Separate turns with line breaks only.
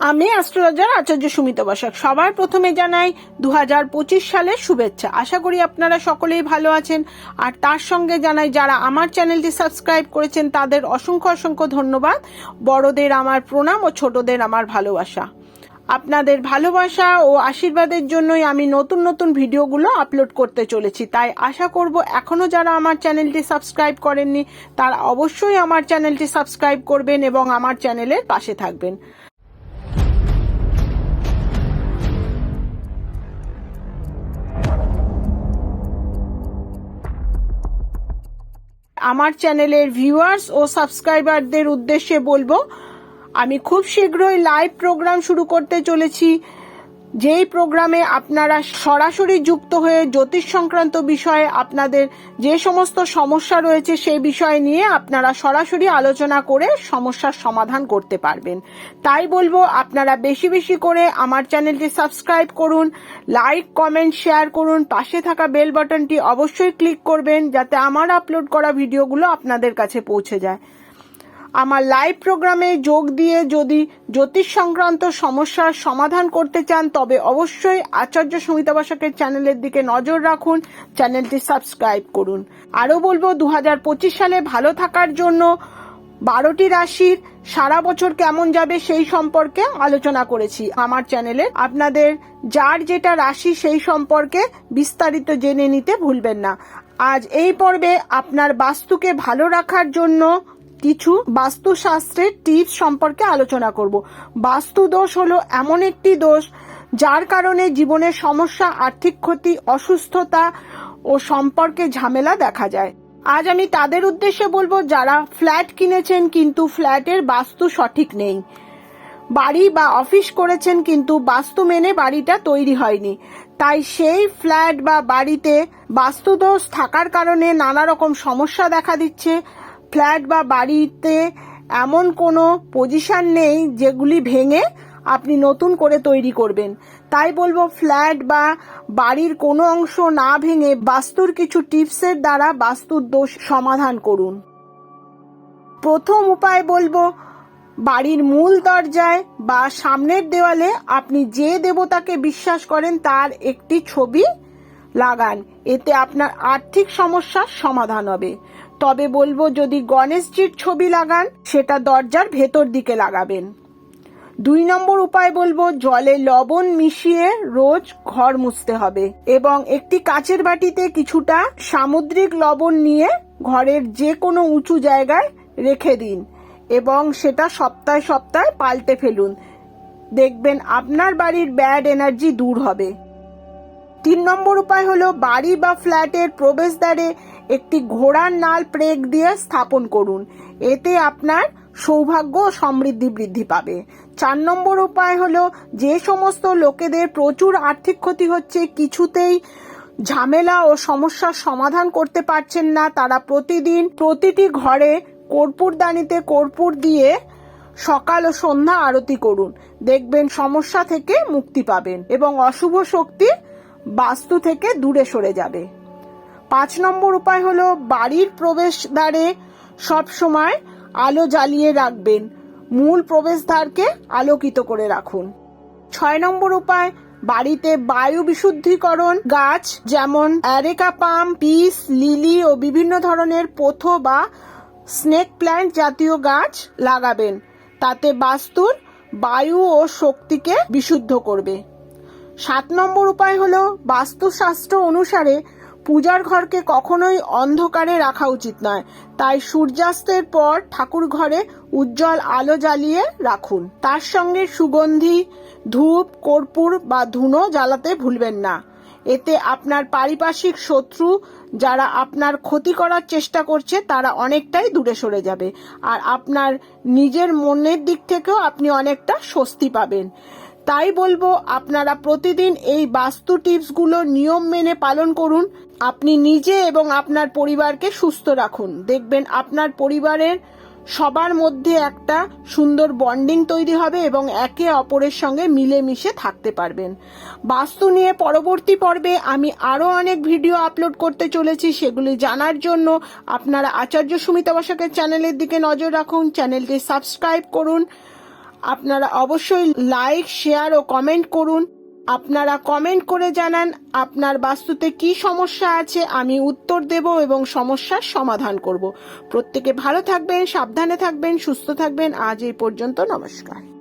আমি অ্যাস্ট্রোলজার আচার্য সুমিত বসাক। সবার প্রথমে জানাই দু হাজার পঁচিশ সালের শুভেচ্ছা। আশা করি আপনারা সকলেই ভালো আছেন। আর তার সঙ্গে জানাই, যারা আমার চ্যানেলটি সাবস্ক্রাইব করেছেন, তাদের অসংখ্য অসংখ্য ধন্যবাদ। বড়দের আমার প্রণাম ও ছোটদের আমার ভালোবাসা। আপনাদের ভালোবাসা ও আশীর্বাদের জন্যই আমি নতুন নতুন ভিডিওগুলো আপলোড করতে চলেছি। তাই আশা করব, এখনও যারা আমার চ্যানেলটি সাবস্ক্রাইব করেননি, তারা অবশ্যই আমার চ্যানেলটি সাবস্ক্রাইব করবেন এবং আমার চ্যানেলের পাশে থাকবেন। আমার চ্যানেলের ভিউয়ার্স ও সাবস্ক্রাইবারদের উদ্দেশ্যে বলব, আমি খুব শীঘ্রই লাইভ প্রোগ্রাম শুরু করতে চলেছি। যেই প্রোগ্রামে আপনারা সরাসরি যুক্ত হয়ে জ্যোতিষ সংক্রান্ত বিষয়ে আপনাদের যে সমস্ত সমস্যা রয়েছে সেই বিষয় নিয়ে আপনারা সরাসরি আলোচনা করে সমস্যার সমাধান করতে পারবেন। তাই বলব, আপনারা বেশি বেশি করে আমার চ্যানেলটি সাবস্ক্রাইব করুন, লাইক, কমেন্ট, শেয়ার করুন, পাশে থাকা বেল বাটনটি অবশ্যই ক্লিক করবেন, যাতে আমার আপলোড করা ভিডিওগুলো আপনাদের কাছে পৌঁছে যায়। আমার লাইভ প্রোগ্রামে যোগ দিয়ে যদি জ্যোতিষ সংক্রান্ত সমস্যার সমাধান করতে চান, তবে অবশ্যই আচার্য সমিতা বাসাকের চ্যানেলের দিকে নজর রাখুন চ্যানেলটি সাবস্ক্রাইব করুন। আরও বলব দু হাজার পঁচিশ সালে ভালো থাকার জন্য বারোটি রাশির সারা বছর কেমন যাবে সেই সম্পর্কে আলোচনা করেছি। আমার চ্যানেলে আপনাদের যার যেটা রাশি সেই সম্পর্কে বিস্তারিত জেনে নিতে ভুলবেন না। আজ এই পর্বে আপনার বাস্তুকে ভালো রাখার জন্য কিছু বাস্তুশাস্ত্রের টিপস সম্পর্কে আলোচনা করব। বাস্তু দোষ হলো এমন একটি দোষ যার কারণে জীবনের সমস্যা, আর্থিক ক্ষতি, অসুস্থতা ও সম্পর্কে ঝামেলা দেখা যায়। আজ আমি তাদের উদ্দেশ্যে বলব, যারা ফ্ল্যাট কিনেছেন কিন্তু ফ্ল্যাটের বাস্তু সঠিক নেই। বাড়ি বা অফিস করেছেন কিন্তু বাস্তু মেনে বাড়িটা তৈরি হয়নি। তাই সেই ফ্ল্যাট বা বাড়িতে বাস্তুদোষ থাকার কারণে নানা রকম সমস্যা দেখা দিচ্ছে। ফ্ল্যাট বা বাড়িতে এমন কোনো পজিশন নেই যেগুলি ভেঙে আপনি নতুন করে তৈরি করবেন। তাই বলব ফ্ল্যাট বা বাড়ির কোনো অংশ না ভেঙে বাস্তুর কিছু টিপসের দ্বারা বাস্তুর দোষ সমাধান করুন। প্রথম উপায় বলব, বাড়ির মূল দরজায় বা সামনের দেওয়ালে আপনি যে দেবতাকে বিশ্বাস করেন তার একটি ছবি লাগান। এতে আপনার আর্থিক সমস্যার সমাধান হবে। তবে বলব যদি গণেশজির ছবি লাগান, সেটা দরজার ভেতর দিকে লাগাবেন। দুই নম্বর উপায় বলব, জলে লবণ মিশিয়ে রোজ ঘর মুছতে হবে এবং একটি কাচের বাটিতে কিছুটা সামুদ্রিক লবণ নিয়ে ঘরের যে কোনো উঁচু জায়গায় রেখে দিন এবং সেটা সপ্তাহে সপ্তাহে পাল্টে ফেলুন। দেখবেন আপনার বাড়ির ব্যাড এনার্জি দূর হবে। তিন নম্বর উপায় হলো বাড়ি বা ফ্ল্যাটের প্রবেশদ্বারে একটি ঘোড়ার নাল প্রেগ দিয়ে স্থাপন করুন। এতে আপনার সৌভাগ্য ও সমৃদ্ধি বৃদ্ধি পাবে। চার নম্বর উপায় হলো যে সমস্ত লোকেদের প্রচুর আর্থিক ক্ষতি হচ্ছে, কিছুতেই ঝামেলা ও সমস্যার সমাধান করতে পারছেন না। তারা প্রতিদিন প্রতিটি ঘরে কর্পূরদানিতে কর্পূর দিয়ে সকাল ও সন্ধ্যা আরতি করুন। দেখবেন সমস্যা থেকে মুক্তি পাবেন এবং অশুভ শক্তি বাস্তু থেকে দূরে সরে যাবে। পাঁচ নম্বর উপায় হলো বাড়ির প্রবেশদ্বারে সব সময় আলো জ্বালিয়ে রাখবেন। মূল প্রবেশদ্বারকে আলোকিত করে রাখুন। ছয় নম্বর উপায়, বাড়িতে বায়ু বিশুদ্ধিকরণ, গাছ যেমন অ্যারেকা পাম, পিস, লিলি ও বিভিন্ন ধরনের পোথ বা স্নেক প্ল্যান্ট জাতীয় গাছ লাগাবেন। তাতে বাস্তুর বায়ু ও শক্তিকে বিশুদ্ধ করবে। সাত নম্বর উপায় হলো বাস্তুশাস্ত্র অনুসারে পূজার ঘরকে কখনোই অন্ধকারে রাখা উচিত নয়। তাই সূর্যাস্তের পর ঠাকুর ঘরে উজ্জ্বল আলো জ্বালিয়ে রাখুন। তার সঙ্গে সুগন্ধি, ধূপ, কর্পূর বা ধুনো জ্বালাতে ভুলবেন না। এতে আপনার পারিপার্শ্বিক শত্রু যারা আপনার ক্ষতি করার চেষ্টা করছে, তারা অনেকটাই দূরে সরে যাবে। আর আপনার নিজের মনের দিক থেকেও আপনি অনেকটা স্বস্তি পাবেন। তাই বলব আপনারা প্রতিদিন এই বাস্তু টিপসগুলো নিয়ম মেনে পালন করুন। আপনি নিজে এবং আপনার পরিবারকে সুস্থ রাখুন। দেখবেন আপনার পরিবারের সবার মধ্যে একটা সুন্দর বন্ডিং তৈরি হবে এবং একে অপরের সঙ্গে মিলেমিশে থাকতে পারবেন। বাস্তু নিয়ে পরবর্তী পর্বে আমি আরও অনেক ভিডিও আপলোড করতে চলেছি, সেগুলি জানার জন্য আপনারা আচার্য সুমিতা বসাকের চ্যানেলের দিকে নজর রাখুন, চ্যানেলটি সাবস্ক্রাইব করুন। আপনারা অবশ্যই লাইক শেয়ার ও কমেন্ট করুন। আপনারা কমেন্ট করে জানান আপনার বাস্তুতে কি সমস্যা আছে, আমি উত্তর দেব এবং সমস্যার সমাধান করব। প্রত্যেকে ভালো থাকবেন, সাবধানে থাকবেন, সুস্থ থাকবেন। আজ এই পর্যন্ত নমস্কার।